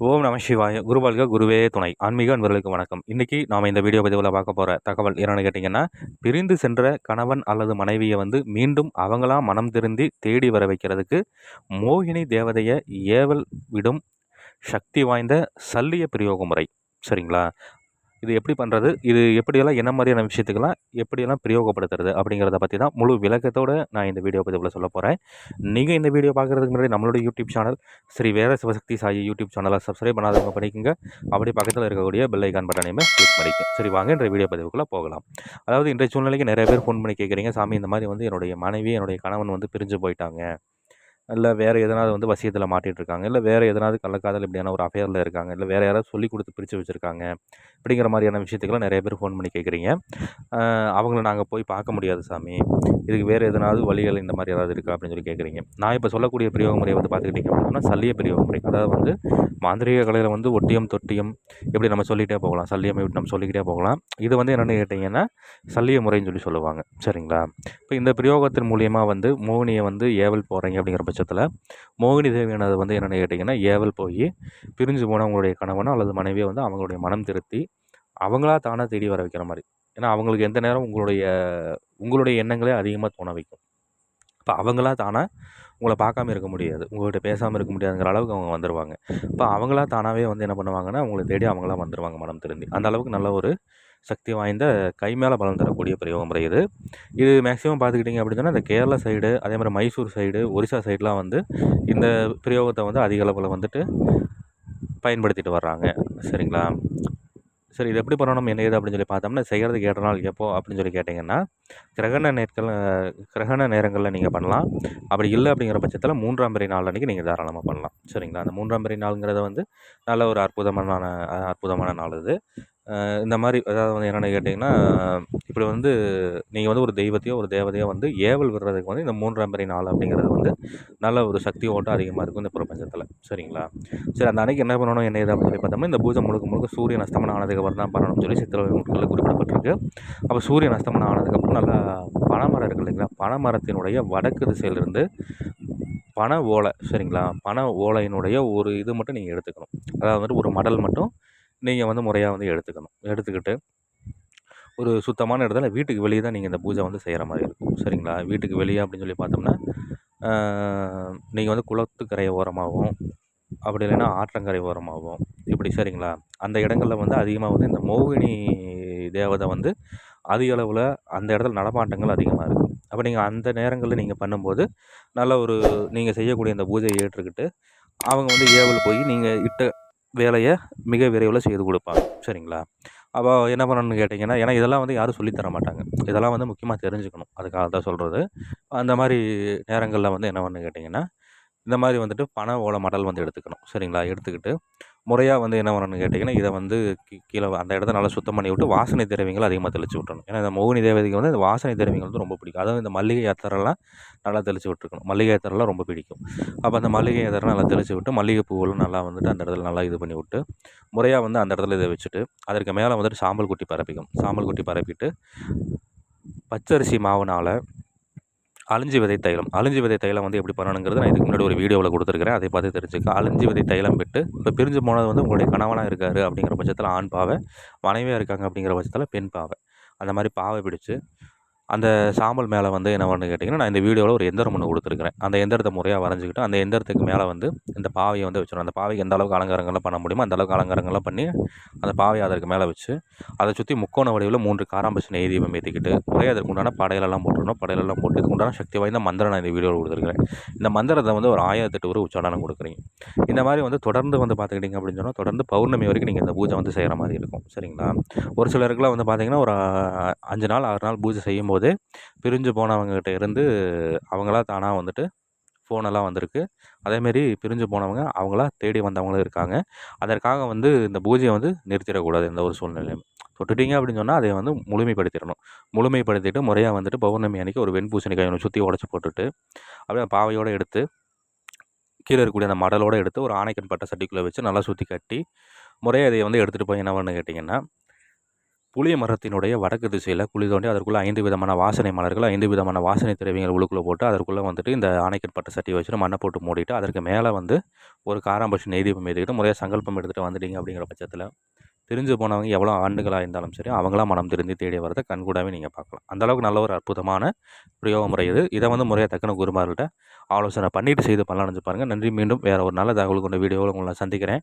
ஓம் நம சிவாய குருபால்க குருவே துணை. ஆன்மீக அன்பர்களுக்கு வணக்கம். இன்றைக்கி நாம் இந்த வீடியோ பதிவில் பார்க்க போகிற தகவல் என்னென்னு கேட்டிங்கன்னா பிரிந்து சென்ற கணவன் அல்லது மனைவியை வந்து மீண்டும் அவங்களா மனம் திருந்தி தேடி வர வைக்கிறதுக்கு மோகினி தேவதையை ஏவல் விடும் சக்தி வாய்ந்த சல்லிய பிரயோக முறை சரிங்களா? இது எப்படி பண்ணுறது இது எப்படியெல்லாம் என்ன மாதிரியான விஷயத்துக்கெல்லாம் எப்படியெல்லாம் பிரயோகப்படுத்துறது அப்படிங்கிறத பற்றி தான் முழு விளக்கத்தோடு நான் இந்த வீடியோ பதிவில் சொல்ல போகிறேன் நீங்கள் இந்த வீடியோ பார்க்குறதுக்கு முன்னாடி நம்மளோட YouTube channel Sri Veda Sivasakthi Sai YouTube சேனலை சப்ஸ்கிரைப் பண்ணாதவங்க பண்ணிக்கோங்க. அப்படி பக்கத்தில் இருக்கக்கூடிய பெல் ஐக்கான் பட்டனையுமே கிளிக் பண்ணிக்கோங்க. சரி வாங்க இன்றைய வீடியோ பதிவுக்குள்ளே போகலாம். அதாவது இன்றைய சூழ்நிலைக்கு நிறைய பேர் ஃபோன் பண்ணி கேட்குறீங்க சாமி இந்த மாதிரி வந்து என்னுடைய மனைவி என்னுடைய கணவன் வந்து பிரிஞ்சு போயிட்டாங்க. இல்லை வேறு எதனாவது வந்து வசியத்தில் மாட்டிகிட்டு இருக்காங்க இல்லை வேறு எதனாவது கள்ளக்காதல் இப்படியான ஒரு அஃபேரில் இருக்காங்க. இல்லை வேறு யாராவது சொல்லி கொடுத்து பிரித்து வச்சுருக்காங்க. அப்படிங்கிற மாதிரியான விஷயத்துக்கெல்லாம் நிறைய பேர் ஃபோன் பண்ணி கேட்குறீங்க. அவங்கள நாங்கள் போய் பார்க்க முடியாது சாமி. இதுக்கு வேறு எதனாவது வழிகள் இந்த மாதிரி ஏதாவது இருக்கா அப்படின்னு சொல்லி கேட்குறீங்க. நான் இப்போ சொல்லக்கூடிய பிரயோக முறையை வந்து பார்த்துக்கிட்டிங்க அப்படின்னா சல்லிய பிரயோக முறை. அதாவது வந்து மாந்திரிக கலையில் வந்து ஒட்டியம் தொட்டியம் இப்படி நம்ம சொல்லிகிட்டே போகலாம் சல்லியம் இப்படி நம்ம சொல்லிக்கிட்டே போகலாம். இது வந்து என்னென்னு கேட்டிங்கன்னா சல்லிய முறைன்னு சொல்லி சொல்லுவாங்க. சரிங்களா? இப்போ இந்த பிரயோகத்தின் மூலியமாக வந்து மோகினியை வந்து ஏவல் போகிறீங்க அப்படிங்கிற பட்சத்தில் மோகினி தேவியானது வந்து என்னென்னு கேட்டிங்கன்னா ஏவல் போய் பிரிஞ்சு போன அவங்களுடைய கணவனோ அல்லது மனைவியோ வந்து அவங்களுடைய மனம் திருத்தி அவங்களா தானாக தேடி வர வைக்கிற மாதிரி. ஏன்னா அவங்களுக்கு எந்த நேரம் உங்களுடைய உங்களுடைய எண்ணங்களே அதிகமாக தோண வைக்கும். இப்போ அவங்களா தானாக உங்களை பார்க்காம இருக்க முடியாது. உங்கள்கிட்ட பேசாமல் இருக்க முடியாதுங்கிற அளவுக்கு அவங்க வந்துடுவாங்க இப்போ அவங்களா தானாகவே வந்து என்ன பண்ணுவாங்கன்னா உங்களை தேடி அவங்களா வந்துடுவாங்க மனம் திருந்தி. அந்த அளவுக்கு நல்ல ஒரு சக்தி வாய்ந்த கை மேலே பலம் தரக்கூடிய பிரயோக முறை இது. இது மேக்ஸிமம் பார்த்துக்கிட்டிங்க அப்படின்னு சொன்னால் இந்த கேரளா சைடு அதே மாதிரி மைசூர் சைடு ஒரிசா சைட்லாம் வந்து இந்த பிரயோகத்தை வந்து அதிக அளவில் வந்துட்டு பயன்படுத்திட்டு வர்றாங்க. சரிங்களா? சரி இது எப்படி பண்ணணும்? என்ன ஏது அப்படின்னு சொல்லி பார்த்தோம்னா செய்கிறதுக்கு ஏற்ற நாள் எப்போ அப்படின்னு சொல்லி கேட்டிங்கன்னா கிரகண நேரத்தில் கிரகண நேரங்களில் நீங்கள் பண்ணலாம். அப்படி இல்லை அப்படிங்கிற பட்சத்தில் மூன்றாம் பிறை நாள் அன்றைக்கி நீங்கள் தாராளமாக பண்ணலாம். சரிங்களா? அந்த மூன்றாம் பிறை நாளுங்கிறத வந்து நல்ல ஒரு அற்புதமான அற்புதமான நாள் இது இந்த மாதிரி அதாவது வந்து என்னென்னு கேட்டிங்கன்னா இப்படி வந்து நீங்கள் வந்து ஒரு தெய்வத்தையோ ஒரு தேவதையோ வந்து ஏவல் விடுறதுக்கு வந்து இந்த மூன்றாம் பிறை நாள் அப்படிங்கிறது வந்து நல்ல ஒரு சக்தி ஓட்டம் அதிகமாக இருக்கும் இந்த பிரபஞ்சத்தில். சரிங்களா? சரி அந்த அன்றைக்கி என்ன பண்ணணும் என்ன ஏதாவது சொல்லி பார்த்தோம்னா இந்த பூஜை முழுக்க முழுக்க சூரியன் அஸ்தமனம் ஆனதுக்கப்புறம் தான் பண்ணணும்னு சொல்லி சித்திரவை நூட்களில் குறிப்பிடப்பட்டிருக்கு. அப்போ சூரியன் அஸ்தமனம் ஆனதுக்கப்புறம் நல்லா பனைமரம் இருக்குது இல்லைங்களா? பனைமரத்தினுடைய வடக்கு திசையிலிருந்து பனை ஓலை சரிங்களா? பனை ஓலையினுடைய ஒரு இது மட்டும் நீங்கள் எடுத்துக்கணும். அதாவது வந்துட்டு ஒரு மடல் மட்டும் நீங்கள் வந்து முறையாக வந்து எடுத்துக்கணும். எடுத்துக்கிட்டு ஒரு சுத்தமான இடத்துல வீட்டுக்கு வெளியே தான் நீங்கள் இந்த பூஜை வந்து செய்கிற மாதிரி இருக்கும். சரிங்களா? வீட்டுக்கு வெளியே அப்படின்னு சொல்லி பார்த்தோம்னா நீங்கள் வந்து குளத்துக்கரை ஓரமாகவும் அப்படி இல்லைன்னா ஆற்றங்கரை ஓரமாகவும் இப்படி சரிங்களா? அந்த இடங்களில் வந்து அதிகமாக வந்து இந்த மோகினி தேவதை வந்து அதிக அளவில் அந்த இடத்துல நடமாட்டங்கள் அதிகமாக இருக்கும் அப்போ நீங்கள் அந்த நேரங்களில் நீங்கள் பண்ணும்போது நல்ல ஒரு நீங்கள் செய்யக்கூடிய இந்த பூஜையை ஏற்றுக்கிட்டு அவங்க வந்து ஏவல் போய் நீங்கள் இட்ட வேலையை மிக விரைவில் செய்து கொடுப்பாங்க. சரிங்களா? அப்போ என்ன பண்ணணும்னு கேட்டிங்கன்னா ஏன்னா இதெல்லாம் வந்து யாரும் சொல்லித்தர மாட்டாங்க. இதெல்லாம் வந்து முக்கியமாக தெரிஞ்சுக்கணும். அதுக்காக தான் சொல்கிறது அந்த மாதிரி நேரங்களில் வந்து என்ன பண்ணு கேட்டிங்கன்னா இந்த மாதிரி வந்துட்டு பண ஓலை மடல் வந்து எடுத்துக்கணும். சரிங்களா? எடுத்துக்கிட்டு முறையாக வந்து என்ன பண்ணணும்னு கேட்டிங்கன்னா இதை வந்து கீழே அந்த இடத்த நல்லா சுத்தம் பண்ணி விட்டு வாசனை திரவியங்கள் அதிகமாக தெளித்து விட்டணும் ஏன்னா இந்த மோகினி தேவதைக்கு வந்து இந்த வாசனை திரவியங்கள் வந்து ரொம்ப பிடிக்கும். அதாவது இந்த மல்லிகை அத்தரெல்லாம் நல்லா தெளித்து விட்டுருக்கணும். மல்லிகை அத்தரெல்லாம் ரொம்ப பிடிக்கும். அப்போ அந்த மல்லிகை அத்தரை நல்லா தெளித்து விட்டு மல்லிகை பூவெல்லாம் நல்லா வந்துட்டு அந்த இடத்துல நல்லா இது பண்ணி விட்டு முறையாக வந்து அந்த இடத்துல இதை வச்சுட்டு அதற்கு மேலே வந்துட்டு சாம்பல் குட்டி பரப்பிக்கும். சாம்பல் குட்டி பரப்பிட்டு பச்சரிசி மாவுனால் அழிஞ்சி விதை தைலம். அழிஞ்சி விதை தைலம் வந்து எப்படி பண்ணணுங்கிறது நான் இதுக்கு முன்னாடி ஒரு வீடியோவில் கொடுத்துருக்கிறேன். அதை பார்த்து தெரிஞ்சுக்க. அழிஞ்சி விதை தைலம் விட்டு இப்போ பிரிஞ்சு போனது வந்து உங்களுடைய கணவனாக இருக்கார் அப்படிங்கிற பட்சத்தில் ஆண் பாவை மனைவியாக இருக்காங்க அப்படிங்கிற பட்சத்தில் பெண் பாவை. அந்த மாதிரி பாவை பிடிச்சு அந்த சாம்பல் மேலே வந்து என்ன பண்ணு கேட்டிங்கன்னா நான் இந்த வீடியோவில் ஒரு எந்திரம் ஒன்று கொடுத்துருக்குறேன். அந்த எந்திரத்தை முறையாக வரைஞ்சிக்கிட்டு அந்த எந்திரத்துக்கு மேலே வந்து இந்த பாவையை வந்து வச்சிடணும். அந்த பாவைக்கு எந்த அளவுக்கு அலங்காரங்கள்லாம் பண்ண முடியுமோ அந்த அளவுக்கு அலங்காரங்கள்லாம் பண்ணி அந்த பாவையை அதற்கு மேலே வச்சு அதை சுற்றி முக்கோண வடிவில் மூன்று காராம்பச்சு நெய் தீபம் ஏற்றிக்கிட்டு முறையாக அதற்கு உண்டான படையிலெல்லாம் போட்டுருணும் படையிலெல்லாம் போட்டு இதுக்கு உண்டான சக்தி வாய்ந்த மந்திரம் நான் இந்த வீடியோவில் கொடுத்துருக்குறேன். இந்த மந்திரத்தை வந்து ஒரு ஆயிரத்தெட்டு ஒரு உச்சாடனம் கொடுக்குறீங்க. இந்த மாதிரி வந்து தொடர்ந்து வந்து பார்த்துக்கிட்டிங்க அப்படின்னு சொன்னால் தொடர்ந்து பௌர்ணமி வரைக்கும் நீங்கள் இந்த பூஜை வந்து செய்கிற மாதிரி இருக்கும். சரிங்களா? ஒரு சிலருக்குலாம் வந்து பார்த்திங்கன்னா ஒரு அஞ்சு நாள் ஆறு நாள் பூஜை செய்யும் போது பிரிஞ்சு போனவங்ககிட்ட இருந்து அவங்களா தானாக வந்துட்டு ஃபோனெல்லாம் வந்திருக்கு. அதேமாரி பிரிஞ்சு போனவங்க அவங்களா தேடி வந்தவங்களும் இருக்காங்க. அதற்காக வந்து இந்த பூஜையை வந்து நிறுத்திடக்கூடாது எந்த ஒரு சூழ்நிலையும் தொட்டுட்டீங்க அப்படின்னு சொன்னால் அதை வந்து முழுமைப்படுத்திடணும். முழுமைப்படுத்திட்டு முறையாக வந்துட்டு பௌர்ணமி அன்றைக்கி ஒரு வெண்பூசணிக்காய் ஒன்று சுற்றி உடச்சி போட்டுட்டு அப்படியே பாவையோடு எடுத்து கீழே இருக்கக்கூடிய அந்த மடலோடு எடுத்து ஒரு ஆணைக்கன் பட்ட சட்டிக்குள்ளே வச்சு நல்லா சுற்றி கட்டி முறையாக இதை வந்து எடுத்துகிட்டு போய் என்ன பண்ணு கேட்டிங்கன்னா புளிய மரத்தினுடைய வடக்கு திசையில் குழி தோண்டி அதற்குள்ளே ஐந்து விதமான வாசனை மலர்கள் ஐந்து விதமான வாசனை திரவியங்கள் உழுக்குள்ளே போட்டு அதற்குள்ளே வந்துட்டு இந்த ஆணைக்கட்பட்ட சட்டி வச்சுட்டு மண்ணை போட்டு மூடிட்டு அதற்கு மேலே வந்து ஒரு காராம்பட்சி நெய்தீபம் ஏற்றிக்கிட்டு முறையாக சங்கல்பம் எடுத்துகிட்டு வந்துட்டீங்க அப்படிங்கிற பட்சத்தில் தெரிஞ்சு போனவங்க எவ்வளோ ஆண்டுகளாக இருந்தாலும் சரி அவங்களாம் மனம் திருந்தி தேடி வரதை கண்கூடாவே நீங்கள் பார்க்கலாம். அந்தளவுக்கு நல்ல ஒரு அற்புதமான பிரயோக முறை இது. இதை வந்து முறையாக தக்கன குருமார்கள்ட்ட ஆலோசனை பண்ணிவிட்டு செய்து பண்ணலாம்னு பாருங்கள் நன்றி. மீண்டும் வேறு ஒரு நல்ல தகவல் கொண்ட வீடியோவில் உங்களை சந்திக்கிறேன்.